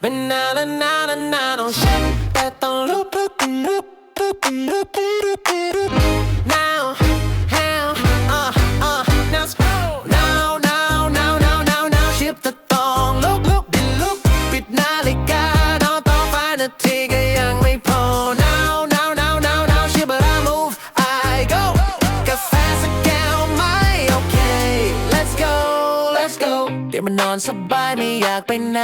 เป็นนาละนาละนาต้องเช็คแต่ต้องลุกลุกลุกลุกลุกลุกลุก now how uh uh now let's go now now now now now now ชิปแต่ต้องลุกลุกดิลุกปิดนาฬิกา นอนต่อไปนาทีก็ยังไม่พอ now now now now now ชิป but I move I go กาแฟสักแก้วไหมโอเค let's go let's go เดี๋ยวมันนอนสบายไม่อยากไปไหน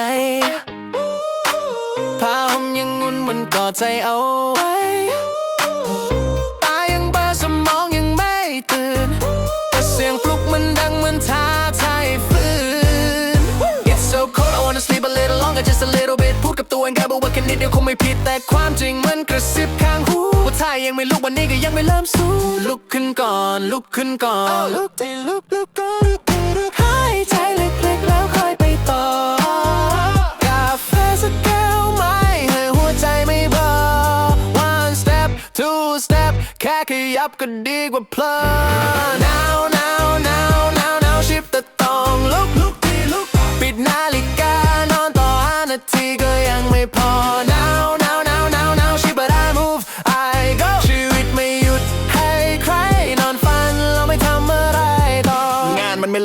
ผ้าห่มยังงุนมันกอดใจเอาไว้ตายังเบลอสมองยังไม่ตื่น แต่เสียงปลุกมันดังเหมือนท้าทายฟื้น It's so cold I wanna sleep a little longer just a little bit พูดกับตัวเองแค่บอกว่าแค่นิดเดียวคงไม่ผิดแต่ความจริงมันกระซิบข้างหูว่าถ้ายังไม่ลุกวันนี้ก็ยังไม่เริ่มสู้ลุกขึ้นก่อนลุกขึ้นก่อนลุกใจลุกลุกก่อน two step แค่ขยับก็ดีกว่าเพลิน now now now now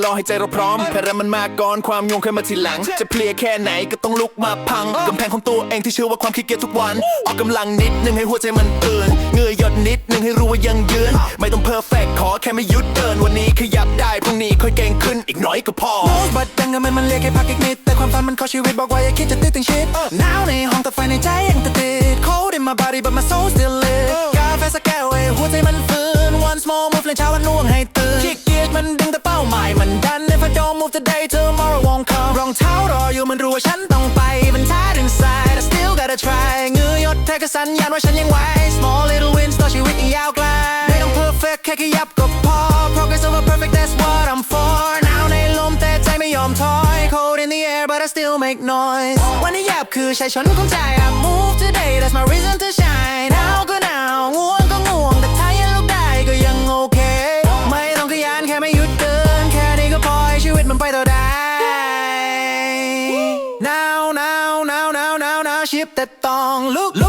รอให้ใจเราพร้อมแพ้แล้วมันมาก่อนความงงเคยมาทีหลัง จะเพลียแค่ไหนก็ต้องลุกมาพังกำแพงของตัวเองที่เชื่อว่าความขี้เกียจทุกวัน ออกกำลังนิดนึงให้หัวใจมันตื่นเหงื่อหยดนิดนึงให้รู้ว่ายังยืน ไม่ต้องเพอร์เฟกขอแค่ไม่หยุดเดินวันนี้ขยับได้พรุ่งนี้ค่อยเก่งขึ้นอีกหน้อยก็พอบัดดังเงินมันมันเรียกให้พักอีกนิดแต่ความฝันมันขอชีวิตบอกว่าอย่าคิดจะติดถึงชิดหนาวในห้องแต่ไฟในใจยังติดติด Cold in my body but my soul still lit มันรู้ว่าฉันต้องไปมัน tired inside I still gotta try เงือยดแทกสัญญาณว่าฉันยังไหว Small little wins ต่อชีวิตอีกยาวไกลไม่ต้อง perfect แค่ขยับก็พอ Progress over perfect that's what I'm for หนาวในลมแต่ใจไม่ยอมถอย Cold in the air but I still make noise วันนี้หยาบคือใช้ชนของใจ I move today that's my reason to shine look, look.